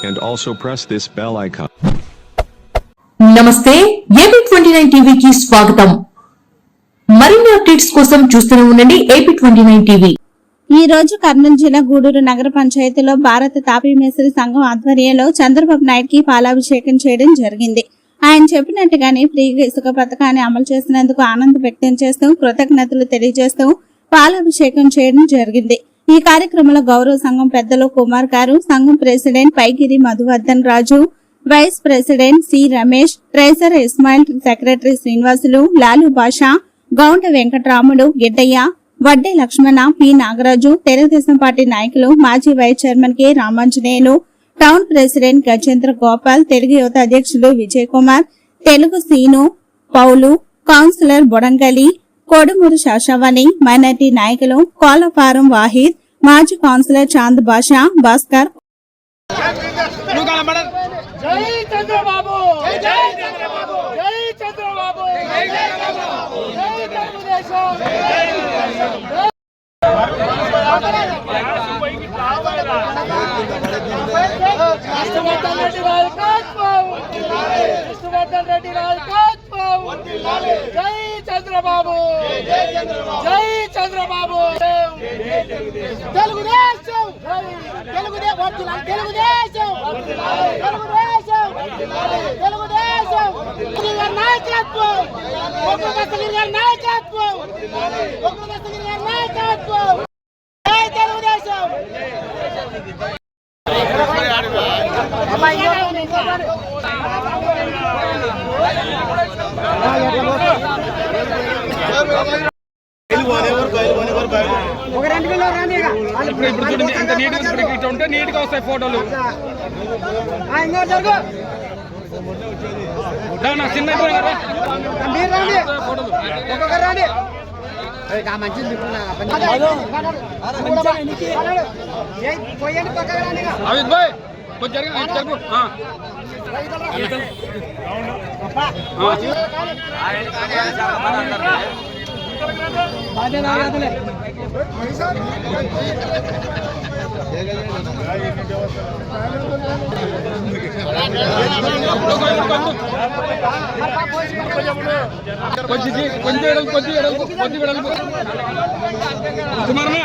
and also press this bell icon. నమస్తే AP twenty nine టీవీకి స్వాగతం. మరిన్ని అప్డేట్స్ కోసం చూస్తూనే ఉండండి ఏపీ ట్వంటీ నైన్ టీవీ. ఈ రోజు కర్నూలు జిల్లా గూడూరు నగర పంచాయతీలో భారత తాపీ మేస్త్రి సంఘం ఆధ్వర్యంలో చంద్రబాబు నాయుడుకి పాలాభిషేకం చేయడం జరిగింది. ఆయన చెప్పినట్టుగానే ఫ్రీగా ఇసుక పథకాన్ని అమలు చేసినందుకు ఆనందం వ్యక్తం చేస్తూ కృతజ్ఞతలు తెలియజేస్తూ పాలాభిషేకం చేయడం జరిగింది. ఈ కార్యక్రమంలో గౌరవ సంఘం పెద్దలు కుమార్ గారు సంఘం president Paigiri Madhuvardhan Raju vice president C Ramesh treasurer Ismail secretary Srinivasulu Lalu Basha Gounda Venkataramudu Giddaiah Vadde Lakshmana P Nagaraju Telugu Desam party నాయకులు మాజీ vice chairman K Ramanjaneyulu town president Gajendra Gopal Telugu Yuvatha అధ్యక్షులు Vijay Kumar Telugu Seenu Paulu councillor Bodangali Kodumuru శాషవని minority నాయకులు కోలఫారం వాహిద్ మాజీ councillor Chand Basha Bhaskar జై చంద్రబాబు జై చంద్రబాబు జై చంద్రబాబు జై చంద్రబాబు. జై చంద్రబాబు. జై చంద్రబాబు. తెలుగుదేశం. తెలుగుదేశం. తెలుగుదేశం. తెలుగుదేశం. తెలుగుదేశం నాయకత్వం. నాయకత్వం ఒక్క దస్తగిరి గారి నాయకత్వం జై తెలుగుదేశం ఇప్పుడు ఇప్పుడు చూడండి ఎంత నీట్ ఇప్పుడు ఇట్లా ఉంటే నీట్గా వస్తాయి ఫోటోలు. నా చిన్న కొంచెం జరిగి జరుపు ఆ. ఆ. కొంచెం జీ- కొంచెం ఎడలు కొంచెం ఎడలు కొంచెం ఎడలు కుమారనా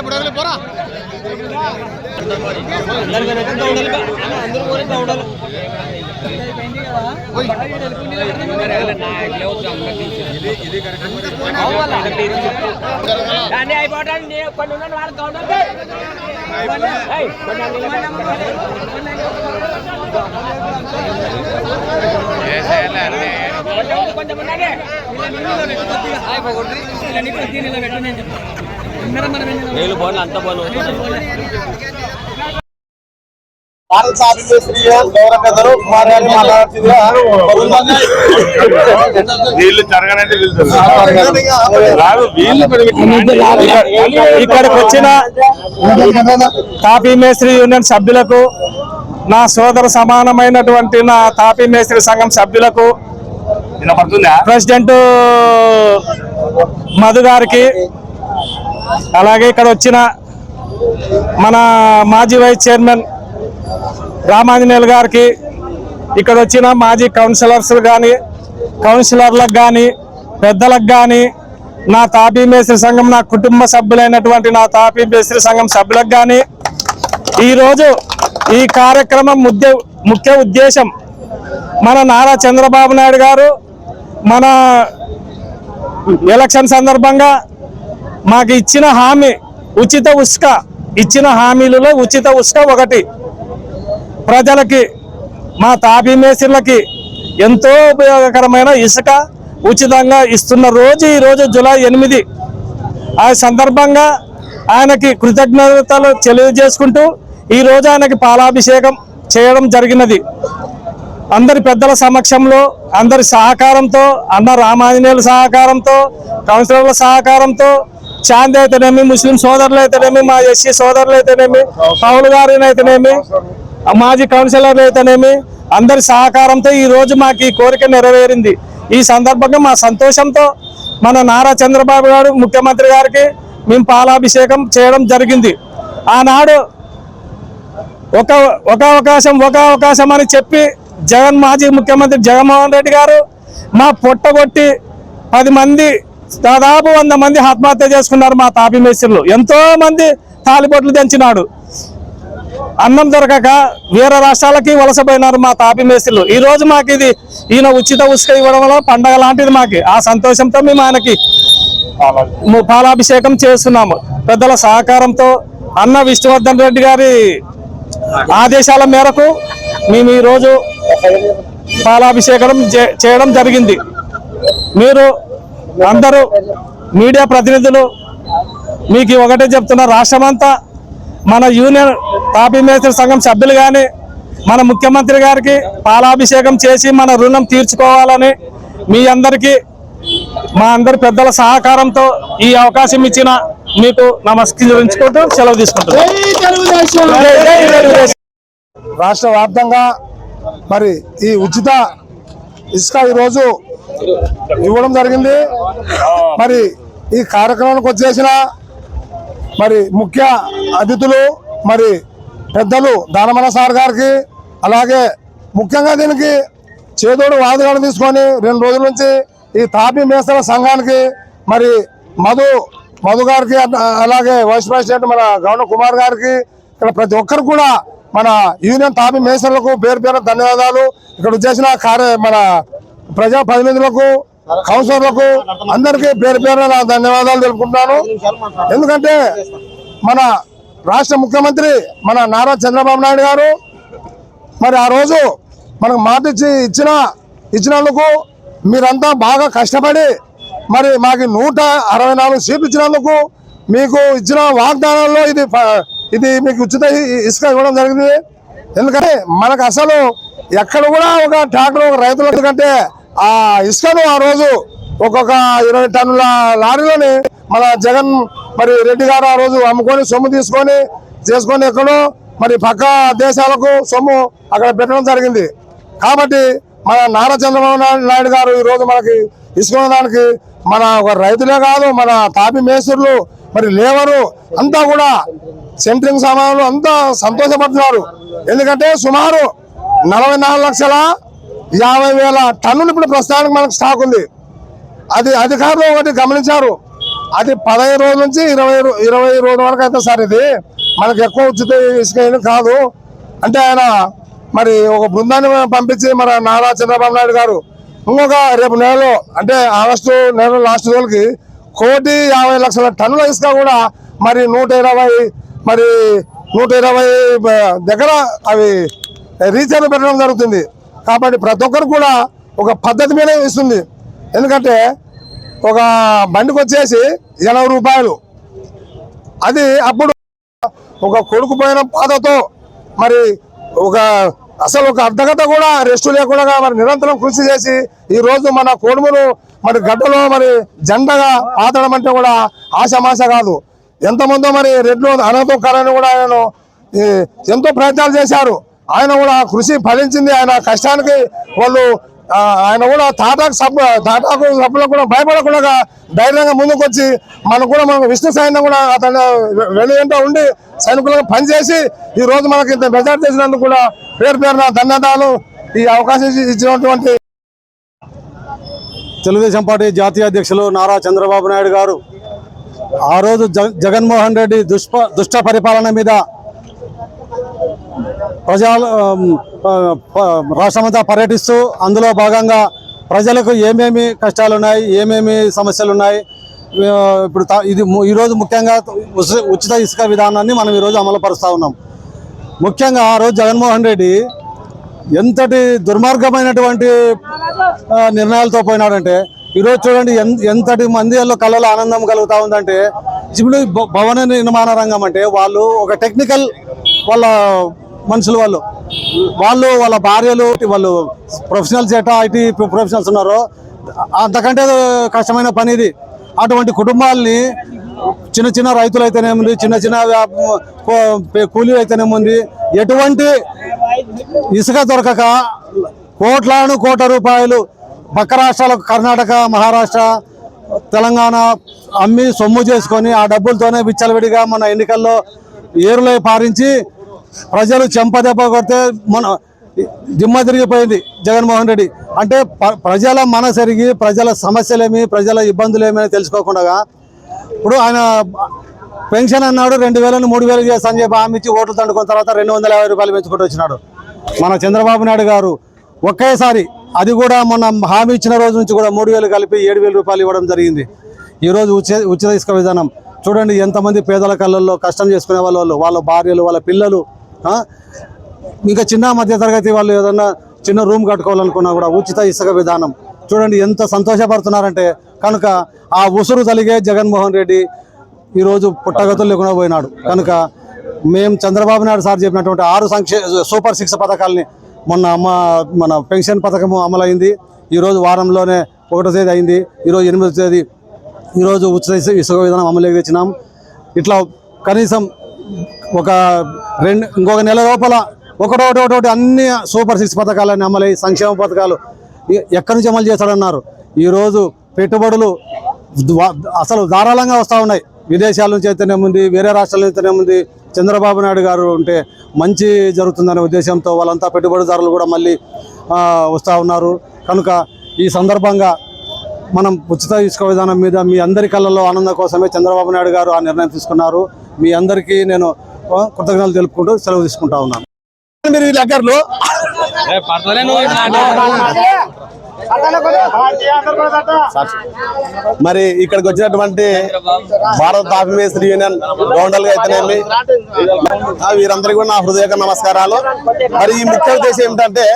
ఇప్పుడు పోరా అందరూ కూడా ఉండాలి దాన్ని అయిపోవడానికి నేను కొన్ని ఉన్నాను వాళ్ళు కావాలి. కొంచెం నీళ్ళు పోను అంత పోను భారత శ్రీ గౌరవ పెద్దలు కుమార్ గారిని మాట్లాడుతుందిగా వీళ్ళు జరగనంటే ఇక్కడికి వచ్చిన తాపీ మేస్త్రి యూనియన్ సభ్యులకు నా సోదర సమానమైనటువంటి నా తాపీ మేస్త్రి సంఘం సభ్యులకు ప్రెసిడెంట్ మధు గారికి అలాగే ఇక్కడ వచ్చిన మన మాజీ వైస్ చైర్మన్ రామాంజనేయులు గారికి ఇక్కడ వచ్చిన మాజీ కౌన్సిలర్స్ కానీ కౌన్సిలర్లకు కానీ పెద్దలకు కానీ నా తాపీ మేస్త్రి సంఘం నా కుటుంబ సభ్యులైనటువంటి నా తాపీ మేస్త్రి సంఘం సభ్యులకు కానీ ఈరోజు ఈ కార్యక్రమం ముద్ద ముఖ్య ఉద్దేశం మన నారా చంద్రబాబు నాయుడు గారు మన ఎలక్షన్ సందర్భంగా మాకు ఇచ్చిన హామీ ఉచిత ఉష్క ఇచ్చిన హామీలలో ఉచిత ఉష్క ఒకటి. ప్రజలకి మా తాపీ మేస్త్రులకి ఎంతో ఉపయోగకరమైన ఇసుక ఉచితంగా ఇస్తున్న రోజు ఈరోజు జులై జూలై ఎనిమిది. ఆ సందర్భంగా ఆయనకి కృతజ్ఞతలు తెలియజేసుకుంటూ ఈ రోజు ఆయనకి పాలాభిషేకం చేయడం జరిగినది. అందరి పెద్దల సమక్షంలో అందరి సహకారంతో అన్న రామాంజనేయుల సహకారంతో కౌన్సిలర్ల సహకారంతో చాంద్ అయితేనేమి ముస్లిం సోదరులు అయితేనేమి మా ఎస్సీ సోదరులు అయితేనేమి పౌలు గారిని అయితేనేమి మాజీ కౌన్సిలర్లు అయితేనేమి అందరి సహకారంతో ఈ రోజు మాకు ఈ కోరిక నెరవేరింది. ఈ సందర్భంగా మా సంతోషంతో మన నారా చంద్రబాబు గారు ముఖ్యమంత్రి గారికి మేము పాలాభిషేకం చేయడం జరిగింది. ఆనాడు ఒక ఒక అవకాశం ఒక అవకాశం అని చెప్పి జగన్ మాజీ ముఖ్యమంత్రి జగన్మోహన్ రెడ్డి గారు మా పొట్టగొట్టి పది మంది దాదాపు వంద మంది ఆత్మహత్య చేసుకున్నారు మా తాపి మేస్త్రులు. ఎంతో మంది తాలిబొట్లు తెంచినాడు. అన్నం దొరకక వేరే రాష్ట్రాలకి వలసపోయినారు మా తాపి మేస్త్రులు. ఈ రోజు మాకు ఇది ఈయన ఉచిత ఉసుక ఇవ్వడం వల్ల పండగ లాంటిది మాకు. ఆ సంతోషంతో మేము ఆయనకి పాలాభిషేకం చేస్తున్నాము. పెద్దల సహకారంతో అన్న విష్ణువర్ధన్ రెడ్డి గారి ఆదేశాల మేరకు మేము ఈరోజు పాలాభిషేకం చే- చేయడం జరిగింది. మీరు అందరూ మీడియా ప్రతినిధులు మీకు ఒకటే చెప్తున్నా రాష్ట్రమంతా మన యూనియన్ తాపీ మేస్త్రి సంఘం సభ్యులు కానీ మన ముఖ్యమంత్రి గారికి పాలాభిషేకం చేసి మన రుణం తీర్చుకోవాలని మీ అందరికీ మా అందరి పెద్దల సహకారంతో ఈ అవకాశం ఇచ్చిన మీకు నమస్కరించుకుంటూ సెలవు తీసుకుంటున్నాను. రాష్ట్ర వ్యాప్తంగా మరి ఈ ఉచిత ఇసుక ఈరోజు ఇవ్వడం జరిగింది. మరి ఈ కార్యక్రమానికి వచ్చేసిన మరి ముఖ్య అతిథులు మరి పెద్దలు దానమల సార్ గారికి అలాగే ముఖ్యంగా దీనికి చేదోడు వాదులను తీసుకొని రెండు రోజుల నుంచి ఈ తాపీ మేసల సంఘానికి మరి మధు మధు గారికి అలాగే వైస్ ప్రెసిడెంట్ మన గవర్నర్ కుమార్ గారికి ఇక్కడ ప్రతి ఒక్కరు కూడా మన యూనియన్ తాపీ మేసర్లకు పేరు పేరు ధన్యవాదాలు. ఇక్కడ చేసిన కార్య మన ప్రజా ప్రతినిధులకు కౌన్సిలర్లకు అందరికీ పేరు పేరు ధన్యవాదాలు తెలుపుకుంటున్నాను. ఎందుకంటే మన రాష్ట్ర ముఖ్యమంత్రి మన నారా చంద్రబాబు నాయుడు గారు మరి ఆ రోజు మనకు మాట ఇచ్చి ఇచ్చిన ఇచ్చినందుకు మీరంతా బాగా కష్టపడి మరి మాకు నూట అరవై నాలుగు సీట్లు ఇచ్చినందుకు మీకు ఇచ్చిన వాగ్దానాల్లో ఇది ఇది మీకు ఉచిత ఇసుక ఇవ్వడం జరిగింది. ఎందుకంటే మనకు అసలు ఎక్కడ కూడా ఒక ట్రాక్టర్ ఒక రైతులు ఎందుకంటే ఆ ఇసుకను ఆ రోజు ఒక్కొక్క ఇరవై టన్నుల లారీలోని మన జగన్ మరి రెడ్డి గారు ఆ రోజు అమ్ముకొని సొమ్ము తీసుకొని చేసుకొని ఎక్కడో మరి పక్క దేశాలకు సొమ్ము అక్కడ పెట్టడం జరిగింది. కాబట్టి మన నారా చంద్రబాబు నాయుడు- నాయుడు గారు ఈరోజు మనకి ఇసుకున్న దానికి మన ఒక రైతులే కాదు మన తాపి మేస్త్రులు మరి లేవరు అంతా కూడా సెంట్రింగ్ సామాన్లు అంతా సంతోషపడుతున్నారు. ఎందుకంటే సుమారు నలభై నాలుగు లక్షల యాభై వేల టన్నులు ఇప్పుడు ప్రస్తుతానికి మనకు స్టాక్ ఉంది. అది అధికారులు ఒకటి గమనించారు. అది పదహైదు రోజుల నుంచి ఇరవై ఇరవై రోజుల వరకు అయితే సార్ ఇది. మనకు ఎక్కువ ఉచిత ఇసుక ఏమీ కాదు. అంటే ఆయన మరి ఒక బృందాన్ని పంపించి మన నారా చంద్రబాబు నాయుడు గారు ఇంకొక రేపు నెలలో అంటే ఆగస్టు నెల లాస్ట్ రోజులకి కోటి యాభై లక్షల టన్నుల ఇసుక కూడా మరి నూట ఇరవై మరి నూట ఇరవై దగ్గర అవి రీఛార్జ్ పెట్టడం జరుగుతుంది. కాబట్టి ప్రతి ఒక్కరు కూడా ఒక పద్ధతి మీద ఇస్తుంది. ఎందుకంటే ఒక బండికి వచ్చేసి ఎనభై రూపాయలు. అది అప్పుడు ఒక కొడుకు పోయిన బాధతో మరి ఒక అసలు ఒక అర్ధగంట కూడా రెస్ట్ లేకుండా మరి నిరంతరం కృషి చేసి ఈ రోజు మన కోడుములు మరి గడ్డలో మరి జెండగా పాతడం అంటే కూడా ఆశమాశ కాదు. ఎంతమందో మరి రెడ్లు అనంతం కరని కూడా ఆయన ఈ, ఎంతో ప్రయత్నాలు చేశారు. ఆయన కూడా కృషి ఫలించింది. ఆయన కష్టానికి వాళ్ళు ఆయన కూడా తాటాకు సభ తాటాకు సభ్యులకు కూడా భయపడకుండా ధైర్యంగా ముందుకు వచ్చి మనకు కూడా మనకు విష్ణు సైన్యం కూడా అతను వెనుక ఉండి సైనికులకు పనిచేసి ఈ రోజు మనకి ఇంత మెజార్టీ చేసినందుకు కూడా పేరు పేరున ధన్యవాదాలు. ఈ అవకాశం ఇచ్చినటువంటి తెలుగుదేశం పార్టీ జాతీయ అధ్యక్షులు నారా చంద్రబాబు నాయుడు గారు ఆ రోజు జగ- జగన్మోహన్ రెడ్డి దుష్ప దుష్ట పరిపాలన మీద ప్రజా రాష్ట్రమంతా పర్యటిస్తూ అందులో భాగంగా ప్రజలకు ఏమేమి కష్టాలు ఉన్నాయి ఏమేమి సమస్యలు ఉన్నాయి ఇప్పుడు ఇది ఈరోజు ముఖ్యంగా ఉచిత ఇసుక విధానాన్ని మనం ఈరోజు అమలుపరుస్తూ ఉన్నాం. ముఖ్యంగా ఆ రోజు జగన్మోహన్ రెడ్డి ఎంతటి దుర్మార్గమైనటువంటి నిర్ణయాలతో పోయినాడంటే ఈరోజు చూడండి ఎన్- ఎంతటి మందిలో కళ్ళలో ఆనందం కలుగుతూ ఉందంటే ఇప్పుడు భవన నిర్మాణ రంగం అంటే వాళ్ళు ఒక టెక్నికల్ వాళ్ళ మనుషులు వాళ్ళు. వాళ్ళు వాళ్ళ భార్యలు వాళ్ళు ప్రొఫెషనల్స్ ఎట్లా ఐటీ ప్రొఫెషనల్స్ ఉన్నారో అంతకంటే కష్టమైన పని ఇది. అటువంటి కుటుంబాలని చిన్న చిన్న రైతులు అయితేనేముంది చిన్న చిన్న కూలీలు అయితేనేముంది ఎటువంటి ఇసుక దొరకక కోట్లాను కోట్ల రూపాయలు పక్క రాష్ట్రాలకు కర్ణాటక మహారాష్ట్ర తెలంగాణ అమ్మి సొమ్ము చేసుకొని ఆ డబ్బులతోనే విచ్చలవిడిగా మన ఎన్నికల్లో ఏరులై పారించి ప్రజలు చెంపదెబ్బ కొడితే మన దిమ్మ తిరిగిపోయింది జగన్మోహన్ రెడ్డి. అంటే ప- ప్రజల మనసరిగి ప్రజల సమస్యలేమి ప్రజల ఇబ్బందులేమి అని తెలుసుకోకుండా ఇప్పుడు ఆయన పెన్షన్ అన్నాడు రెండు వేలను మూడు వేలు చేస్తా అని చెప్పి హామీ ఇచ్చి ఓట్లు తండుకున్న తర్వాత రెండు వందల యాభై రూపాయలు పెంచుకుంటూ వచ్చినాడు. మన చంద్రబాబు నాయుడు గారు ఒకేసారి అది కూడా మొన్న హామీ ఇచ్చిన రోజు నుంచి కూడా మూడు వేలు కలిపి ఏడు వేల రూపాయలు ఇవ్వడం జరిగింది. ఈరోజు ఉచిత ఉచిత ఇసుక విధానం. చూడండి ఎంతమంది పేదల కళ్ళల్లో కష్టం చేసుకునే వాళ్ళు వాళ్ళ భార్యలు వాళ్ళ పిల్లలు ఇంకా చిన్న మధ్య తరగతి వాళ్ళు ఏదన్నా చిన్న రూమ్ కట్టుకోవాలనుకున్నా కూడా ఉచిత ఇసుక విధానం. చూడండి ఎంత సంతోషపడుతున్నారంటే కనుక ఆ ఉసురు తలిగే జగన్మోహన్ రెడ్డి ఈరోజు పుట్టగతులు లేకుండా పోయినాడు. కనుక మేము చంద్రబాబు నాయుడు సార్ చెప్పినటువంటి ఆరు సంక్షే సూపర్ సిక్స్ పథకాలని మొన్న అమ్మ మన పెన్షన్ పథకము అమలైంది. ఈరోజు వారంలోనే ఒకటో తేదీ అయింది. ఈరోజు ఎనిమిదో తేదీ ఈరోజు ఉచిత ఇసుక విధానం అమలు తెచ్చినాం. ఇట్లా కనీసం ఒక రెండు ఇంకొక నెల లోపల ఒకటోటోటోటి అన్ని సూపర్ సిక్స్ పథకాలన్నీ అమలై సంక్షేమ పథకాలు ఎక్కడి నుంచి అమలు చేస్తాడన్నారు? ఈరోజు పెట్టుబడులు అసలు ధారాళంగా వస్తూ ఉన్నాయి. విదేశాల నుంచి అయితేనే ఉంది వేరే రాష్ట్రాల నుంచి ఉంది చంద్రబాబు నాయుడు గారు ఉంటే మంచి జరుగుతుందనే ఉద్దేశంతో వాళ్ళంతా పెట్టుబడిదారులు కూడా మళ్ళీ వస్తూ ఉన్నారు. కనుక ఈ సందర్భంగా మనం ఉచిత ఇసుక విధానం మీద మీ అందరి కళ్ళల్లో ఆనందం కోసమే చంద్రబాబు నాయుడు గారు ఆ నిర్ణయం తీసుకున్నారు. మీ అందరికీ నేను కృతజ్ఞతలు తెలుపుకుంటూ సెలవు తీసుకుంటా ఉన్నాను. మీరు ఈ దగ్గరలో మరి ఇక్కడికి వచ్చినటువంటి భారత తాపీ మేస్త్రి యూనియన్ గౌండల్గా అయితేనేమి? వీరందరికీ కూడా నా హృదయక నమస్కారాలు. మరి ఈ ముఖ్య ఉద్దేశం ఏమిటంటే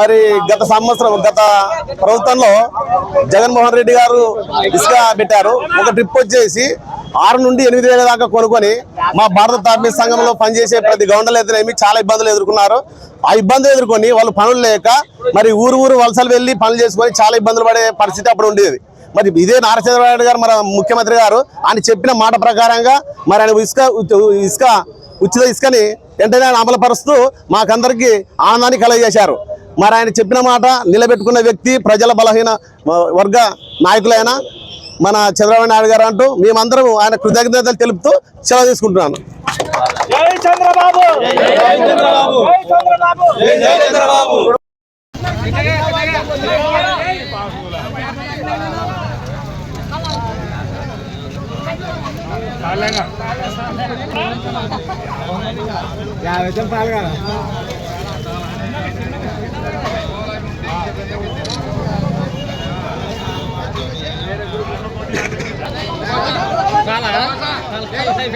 మరి గత సంవత్సరం గత ప్రభుత్వంలో జగన్మోహన్ రెడ్డి గారు ఇసుక పెట్టారు. ఒక ట్రిప్ వచ్చేసి ఆరు నుండి ఎనిమిది వేల దాకా కొనుక్కొని మా భారత తాపీ సంఘంలో పనిచేసే ప్రతి గౌండలు అయితేనేమి చాలా ఇబ్బందులు ఎదుర్కొన్నారు. ఆ ఇబ్బందులు ఎదుర్కొని వాళ్ళు పనులు లేక మరి ఊరు ఊరు వలసలు వెళ్ళి పనులు చేసుకొని చాలా ఇబ్బందులు పడే పరిస్థితి అప్పుడు ఉండేది. మరి ఇదే నారా చంద్రబాబు గారు మన ముఖ్యమంత్రి గారు ఆయన చెప్పిన మాట ప్రకారంగా మరి ఆయన ఇసుక ఇసుక ఉచిత ఇసుకని వెంటనే ఆయన అమలుపరుస్తూ మాకందరికీ ఆనందాన్ని కలగజేశారు. మరి ఆయన చెప్పిన మాట నిలబెట్టుకున్న వ్యక్తి ప్రజల బలహీన వర్గ నాయకులైన మన చంద్రబాబు నాయుడు గారు అంటూ మేమందరం ఆయన కృతజ్ఞతలు తెలుపుతూ సెలవు తీసుకుంటున్నాను. యాభై పాలు కదా